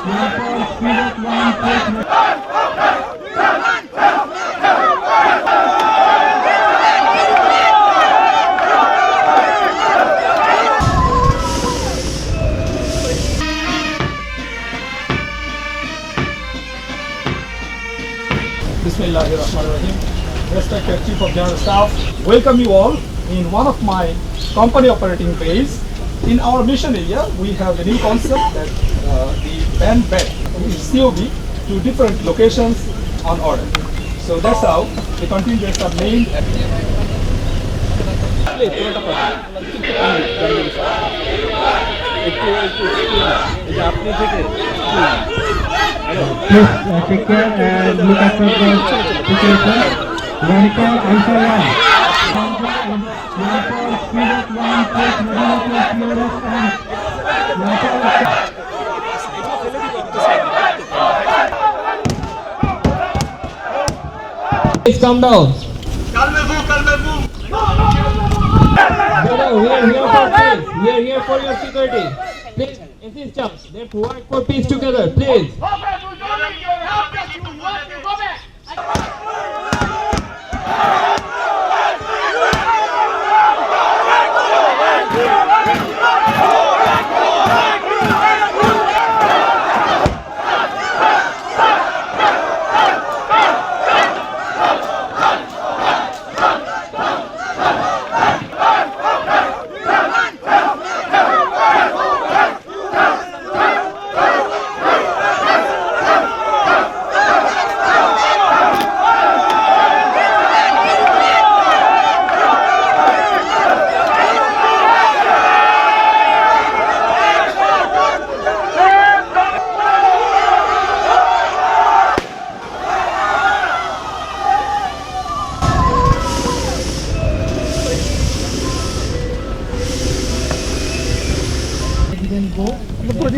Mr. Chief of General Staff, welcome you all in one of my company operating base. In our mission area, we have a new concept that uh, the band back each COB to different locations on order. So that's how the contingents are named. আপনি থেকে take care and look after the situation. Monica Aishwarya. Please calm down. Calmez-vous, calmez-vous. No, no, we are here for peace. We are here for your security. Please, assistance. Let's work for peace together, please.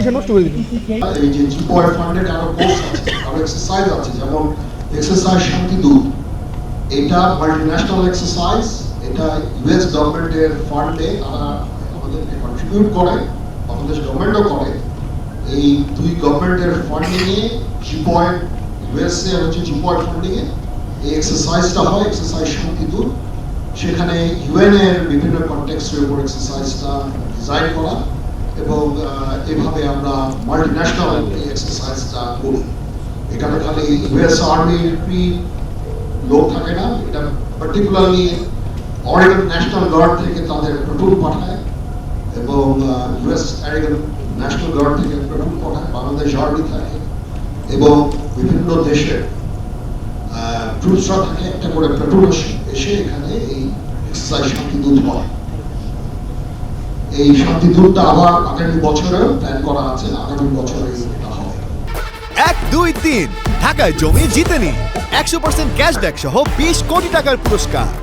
কিসে নষ্ট করে দিলেন এই যে আরো course আছে আরো exercise আছে যেমন এক্সারসাইজ শান্তি দূত এটা মাল্টিন্যাশনাল এক্সারসাইজ এটা ইউএস গভর্নমেন্টের ফান্ডে আমাদেরকে কন্ট্রিবিউট করে বাংলাদেশ গভর্নমেন্টও করে এই দুই গভর্নমেন্টের ইউএসএ হচ্ছে এই এক্সারসাইজটা হয় এক্সারসাইজ শান্তি দূত সেখানে ইউএন এর বিভিন্ন কন্টেক্সের উপর এক্সারসাইজটা ডিজাইন করা এবং এভাবে আমরা মাল্টিন্যাশনাল এই এক্সারসাইজটা করি এখানে খালি ইউএস আর্মির পি লোক থাকে না এটা পার্টিকুলারলি অরেগন ন্যাশনাল গার্ড থেকে তাদের প্লেটুন পাঠায় এবং ইউএস অরেগন ন্যাশনাল গার্ড থেকে প্লেটুন পাঠায় বাংলাদেশ আর্মি থাকে এবং বিভিন্ন দেশের ট্রুপসরা থাকে একটা করে প্লেটুন এসে এখানে এই এক্সারসাইজ শান্তিদূত হয় এই শান্তি ট্যুরটা আবার আগামী বছরে প্ল্যান করা আছে আগামী বছরে এক দুই তিন ঢাকায় জমি জিতে নি একশো পার্সেন্ট ক্যাশব্যাক সহ বিশ কোটি টাকার পুরস্কার